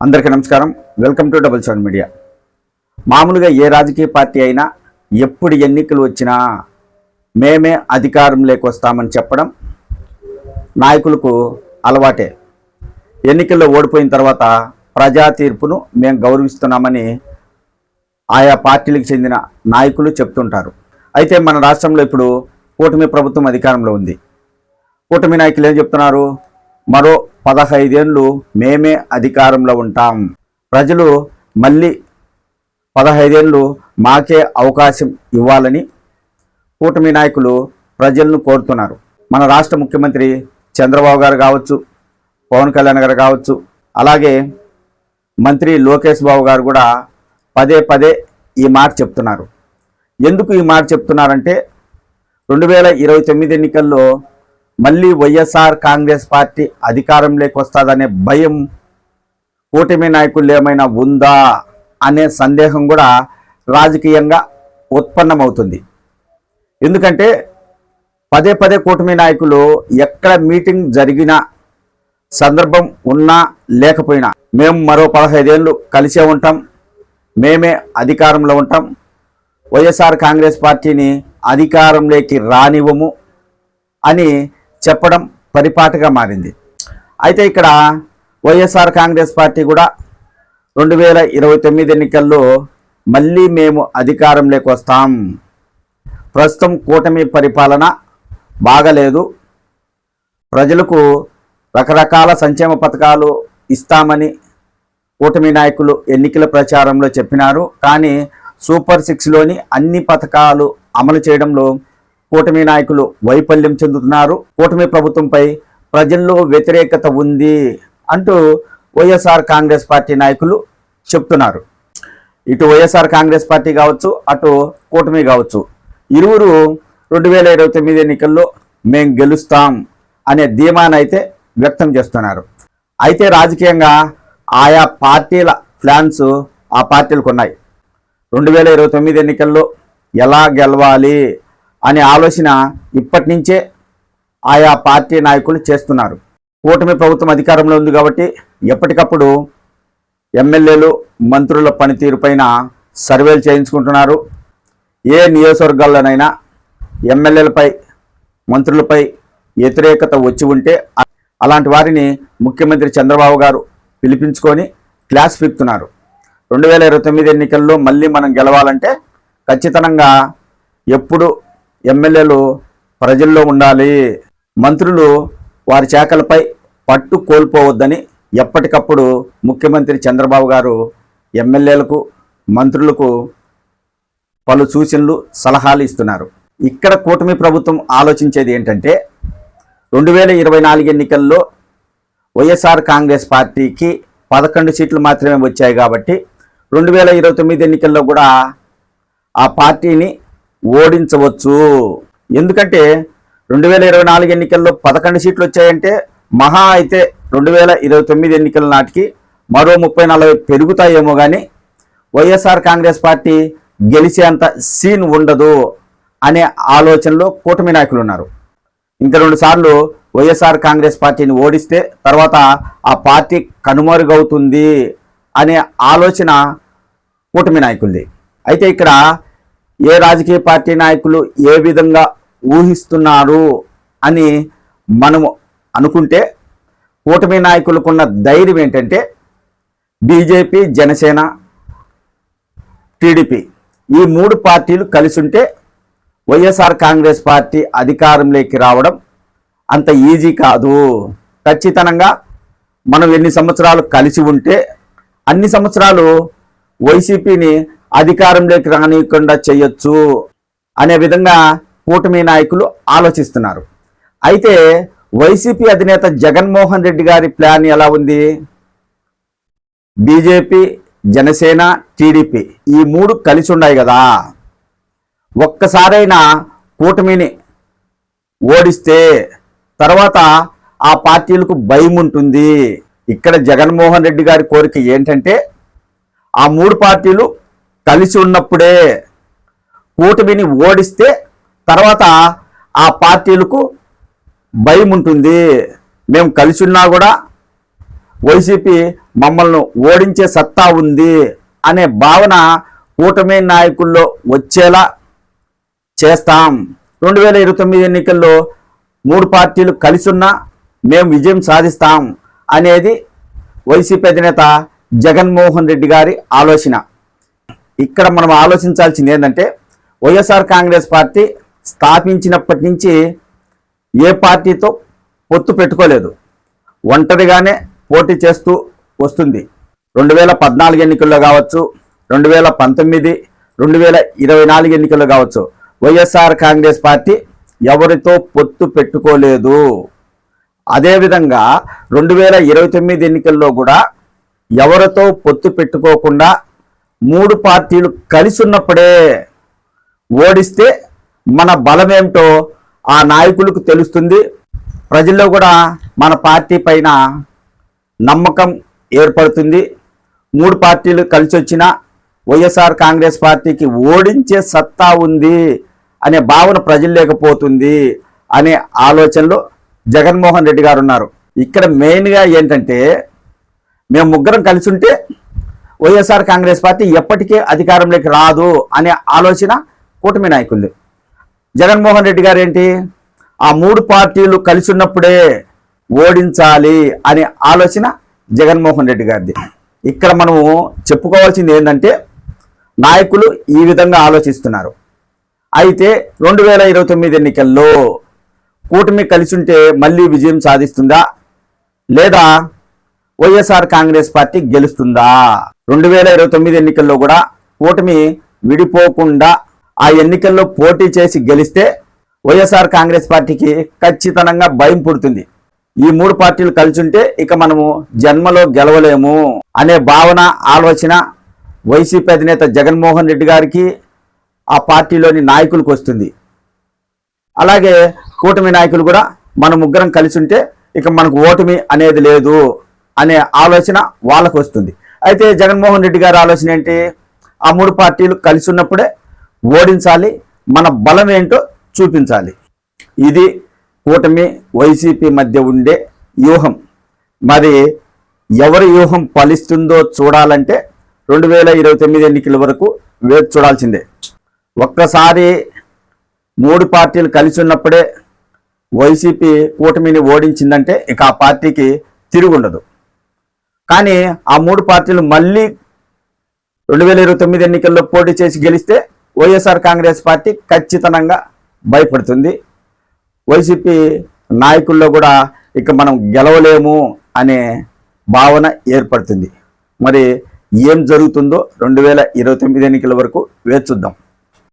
అందరికీ నమస్కారం. Welcome to double seven media మామూలుగా ఏ రాజకీయ పార్టీ అయినా ఎప్పుడు ఎన్నికలు వచ్చినా మేమే అధికారంలోకి వస్తామని చెప్పడం నాయకులకు అలవాటే. ఎన్నికల్లో ఓడిపోయిన తర్వాత ప్రజా తీర్పును మేము గౌరవిస్తున్నామని ఆయా పార్టీలకు చెందిన నాయకులు చెప్తుంటారు. అయితే మన రాష్ట్రంలో ఇప్పుడు కూటమి ప్రభుత్వం అధికారంలో ఉంది. కూటమి నాయకులు ఏం చెప్తున్నారు? మరో పదహైదేండ్లు మేమే అధికారంలో ఉంటాం. ప్రజలు మళ్ళీ పదహైదేండ్లు మాకే అవకాశం ఇవ్వాలని కూటమి నాయకులు ప్రజలను కోరుతున్నారు. మన రాష్ట్ర ముఖ్యమంత్రి చంద్రబాబు గారు కావచ్చు పవన్ కళ్యాణ్ గారు కావచ్చు అలాగే మంత్రి లోకేష్ బాబు గారు కూడా పదే పదే ఈ మాట చెప్తున్నారు. ఎందుకు ఈ మాట చెప్తున్నారంటే రెండు వేల ఇరవై తొమ్మిది ఎన్నికల్లో మళ్ళీ వైఎస్ఆర్ కాంగ్రెస్ పార్టీ అధికారంలోకి వస్తుందనే భయం కూటమి నాయకులు ఏమైనా ఉందా అనే సందేహం కూడా రాజకీయంగా ఉత్పన్నమవుతుంది. ఎందుకంటే పదే పదే కూటమి నాయకులు ఎక్కడ మీటింగ్ జరిగినా సందర్భం ఉన్నా లేకపోయినా మేము మరో పదహైదేళ్ళు కలిసే ఉంటాం మేమే అధికారంలో ఉంటాం వైఎస్ఆర్ కాంగ్రెస్ పార్టీని అధికారంలోకి రానివ్వము అని చెప్పడం పరిపాటిగా మారింది. అయితే ఇక్కడ వైఎస్ఆర్ కాంగ్రెస్ పార్టీ కూడా రెండు వేల ఇరవై తొమ్మిది ఎన్నికల్లో మళ్ళీ మేము అధికారంలోకి వస్తాం. ప్రస్తుతం కూటమి పరిపాలన బాగలేదు. ప్రజలకు రకరకాల సంక్షేమ పథకాలు ఇస్తామని కూటమి నాయకులు ఎన్నికల ప్రచారంలో చెప్పినారు. కానీ సూపర్ సిక్స్లోని అన్ని పథకాలు అమలు చేయడంలో కూటమి నాయకులు వైఫల్యం చెందుతున్నారు. కూటమి ప్రభుత్వంపై ప్రజల్లో వ్యతిరేకత ఉంది అంటూ వైఎస్ఆర్ కాంగ్రెస్ పార్టీ నాయకులు చెప్తున్నారు. ఇటు వైఎస్ఆర్ కాంగ్రెస్ పార్టీ కావచ్చు అటు కూటమి కావచ్చు. ఇరువురు రెండు వేల ఇరవై తొమ్మిది ఎన్నికల్లో మేం గెలుస్తాం అనే ధీమానైతే వ్యక్తం చేస్తున్నారు. అయితే రాజకీయంగా ఆయా పార్టీల ప్లాన్స్ ఆ పార్టీలకు ఉన్నాయి. రెండు వేల ఇరవై తొమ్మిది ఎన్నికల్లో ఎలా గెలవాలి? అనే ఆలోచన ఇప్పటి నుంచే ఆయా పార్టీ నాయకులు చేస్తున్నారు. కూటమి ప్రభుత్వం అధికారంలో ఉంది కాబట్టి ఎప్పటికప్పుడు ఎమ్మెల్యేలు మంత్రుల పనితీరుపైన సర్వేలు చేయించుకుంటున్నారు. ఏ నియోజకవర్గాల్లోనైనా ఎమ్మెల్యేలపై మంత్రులపై వ్యతిరేకత వచ్చి ఉంటే అలాంటి వారిని ముఖ్యమంత్రి చంద్రబాబు గారు పిలిపించుకొని క్లాస్ పీకుతున్నారు. రెండు వేల ఇరవై తొమ్మిది ఎన్నికల్లో మళ్ళీ మనం గెలవాలంటే ఖచ్చితంగా ఎప్పుడు ఎమ్మెల్యేలు ప్రజల్లో ఉండాలి. మంత్రులు వారి శాఖలపై పట్టు కోల్పోవద్దని ఎప్పటికప్పుడు ముఖ్యమంత్రి చంద్రబాబు గారు ఎమ్మెల్యేలకు మంత్రులకు పలు సూచనలు సలహాలు ఇస్తున్నారు. ఇక్కడ కూటమి ప్రభుత్వం ఆలోచించేది ఏంటంటే రెండు వేల ఇరవై నాలుగు ఎన్నికల్లో వైఎస్ఆర్ కాంగ్రెస్ పార్టీకి పదకొండు సీట్లు మాత్రమే వచ్చాయి కాబట్టి రెండు వేల ఇరవై తొమ్మిది ఎన్నికల్లో కూడా ఆ పార్టీని ఓడించవచ్చు. ఎందుకంటే రెండు వేల ఇరవై నాలుగు ఎన్నికల్లో పదకొండు సీట్లు వచ్చాయంటే మహా అయితే రెండు వేల ఇరవై తొమ్మిది ఎన్నికల నాటికి మరో ముప్పై నలభై పెరుగుతాయేమో కానీ వైఎస్ఆర్ కాంగ్రెస్ పార్టీ గెలిచేంత సీన్ ఉండదు అనే ఆలోచనలో కూటమి నాయకులు ఉన్నారు. ఇంకా రెండుసార్లు వైఎస్ఆర్ కాంగ్రెస్ పార్టీని ఓడిస్తే తర్వాత ఆ పార్టీ కనుమరుగవుతుంది అనే ఆలోచన కూటమి నాయకులది. అయితే ఇక్కడ ఏ రాజకీయ పార్టీ నాయకులు ఏ విధంగా ఊహిస్తున్నారు అని మనము అనుకుంటే కూటమి నాయకులకున్న ధైర్యం ఏంటంటే బీజేపీ జనసేన టీడీపీ ఈ మూడు పార్టీలు కలిసి ఉంటే వైఎస్ఆర్ కాంగ్రెస్ పార్టీ అధికారంలోకి రావడం అంత ఈజీ కాదు. ఖచ్చితంగా మనం ఎన్ని సంవత్సరాలు కలిసి ఉంటే అన్ని సంవత్సరాలు వైసీపీని అధికారంలోకి రానియకుండా చేయొచ్చు అనే విధంగా కూటమి నాయకులు ఆలోచిస్తున్నారు. అయితే వైసీపీ అధినేత జగన్మోహన్ రెడ్డి గారి ప్లాన్ ఎలా ఉంది? బీజేపీ జనసేన టీడీపీ ఈ మూడు కలిసి ఉన్నాయి కదా. ఒక్కసారైనా కూటమిని ఓడిస్తే తర్వాత ఆ పార్టీలకు భయం ఉంటుంది. ఇక్కడ జగన్మోహన్ రెడ్డి గారి కోరిక ఏంటంటే ఆ మూడు పార్టీలు కలిసి ఉన్నప్పుడే కూటమిని ఓడిస్తే తర్వాత ఆ పార్టీలకు భయం ఉంటుంది. మేము కలిసి ఉన్నా కూడా వైసీపీ మమ్మల్ని ఓడించే సత్తా ఉంది అనే భావన కూటమి నాయకుల్లో వచ్చేలా చేస్తాం. రెండు వేల ఇరవై తొమ్మిది ఎన్నికల్లో మూడు పార్టీలు కలిసి ఉన్నా మేము విజయం సాధిస్తాం అనేది వైసీపీ అధినేత జగన్మోహన్ రెడ్డి గారి ఆలోచన. ఇక్కడ మనం ఆలోచించాల్సింది ఏంటంటే వైఎస్ఆర్ కాంగ్రెస్ పార్టీ స్థాపించినప్పటి నుంచి ఏ పార్టీతో పొత్తు పెట్టుకోలేదు. ఒంటరిగానే పోటీ చేస్తూ వస్తుంది. రెండు వేల పద్నాలుగు ఎన్నికల్లో కావచ్చు రెండు వేల పంతొమ్మిది రెండు వేల ఇరవై నాలుగు ఎన్నికల్లో కావచ్చు వైఎస్ఆర్ కాంగ్రెస్ పార్టీ ఎవరితో పొత్తు పెట్టుకోలేదు. అదేవిధంగా రెండు వేల ఇరవై తొమ్మిది ఎన్నికల్లో కూడా ఎవరితో పొత్తు పెట్టుకోకుండా మూడు పార్టీలు కలిసి ఉన్నప్పుడే ఓడిస్తే మన బలమేమిటో ఆ నాయకులకు తెలుస్తుంది. ప్రజల్లో కూడా మన పార్టీ పైన నమ్మకం ఏర్పడుతుంది. మూడు పార్టీలు కలిసి వచ్చిన వైఎస్ఆర్ కాంగ్రెస్ పార్టీకి ఓడించే సత్తా ఉంది అనే భావన ప్రజలు లేకపోతుంది అనే ఆలోచనలో జగన్మోహన్ రెడ్డి గారు ఉన్నారు. ఇక్కడ మెయిన్గా ఏంటంటే మేము ముగ్గురం కలిసి ఉంటే వైఎస్ఆర్ కాంగ్రెస్ పార్టీ ఎప్పటికీ అధికారంలోకి రాదు అనే ఆలోచన కూటమి నాయకులు జగన్మోహన్ రెడ్డి గారు ఏంటి? ఆ మూడు పార్టీలు కలిసి ఉన్నప్పుడే ఓడించాలి అనే ఆలోచన జగన్మోహన్ రెడ్డి గారిది. ఇక్కడ మనము చెప్పుకోవాల్సింది ఏంటంటే నాయకులు ఈ విధంగా ఆలోచిస్తున్నారు. అయితే రెండు వేల ఇరవై తొమ్మిది ఎన్నికల్లో కూటమి కలిసి ఉంటే మళ్ళీ విజయం సాధిస్తుందా? లేదా వైఎస్ఆర్ కాంగ్రెస్ పార్టీ గెలుస్తుందా? రెండు వేల ఇరవై తొమ్మిది ఎన్నికల్లో కూడా కూటమి విడిపోకుండా ఆ ఎన్నికల్లో పోటీ చేసి గెలిస్తే వైఎస్ఆర్ కాంగ్రెస్ పార్టీకి ఖచ్చితంగా భయం పుడుతుంది. ఈ మూడు పార్టీలు కలిసి ఉంటే ఇక మనము జన్మలో గెలవలేము అనే భావన ఆలోచన వైసీపీ అధినేత జగన్మోహన్ రెడ్డి గారికి ఆ పార్టీలోని నాయకులకు వస్తుంది. అలాగే కూటమి నాయకులు కూడా మన ముగ్గురం కలిసి ఉంటే ఇక మనకు ఓటమి అనేది లేదు. అనే ఆలోచన వాళ్ళకు వస్తుంది. అయితే జగన్మోహన్ రెడ్డి గారి ఆలోచన ఏంటి? ఆ మూడు పార్టీలు కలిసి ఉన్నప్పుడే ఓడించాలి. మన బలం ఏంటో చూపించాలి. ఇది కూటమి వైసీపీ మధ్య ఉండే వ్యూహం. మరి ఎవరి వ్యూహం ఫలిస్తుందో చూడాలంటే రెండు వేల ఇరవై తొమ్మిది ఎన్నికల వరకు వేచి చూడాల్సిందే. ఒక్కసారి మూడు పార్టీలు కలిసి ఉన్నప్పుడే వైసీపీ కూటమిని ఓడించిందంటే ఇక ఆ పార్టీకి తిరుగుండదు. కానీ ఆ మూడు పార్టీలు మళ్ళీ రెండు వేల ఇరవై తొమ్మిది ఎన్నికల్లో పోటీ చేసి గెలిస్తే వైఎస్ఆర్ కాంగ్రెస్ పార్టీ ఖచ్చితంగా భయపడుతుంది. వైసీపీ నాయకుల్లో కూడా ఇక మనం గెలవలేము అనే భావన ఏర్పడుతుంది. మరి ఏం జరుగుతుందో రెండు వేల ఇరవై తొమ్మిది ఎన్నికల వరకు వేచి చూద్దాం.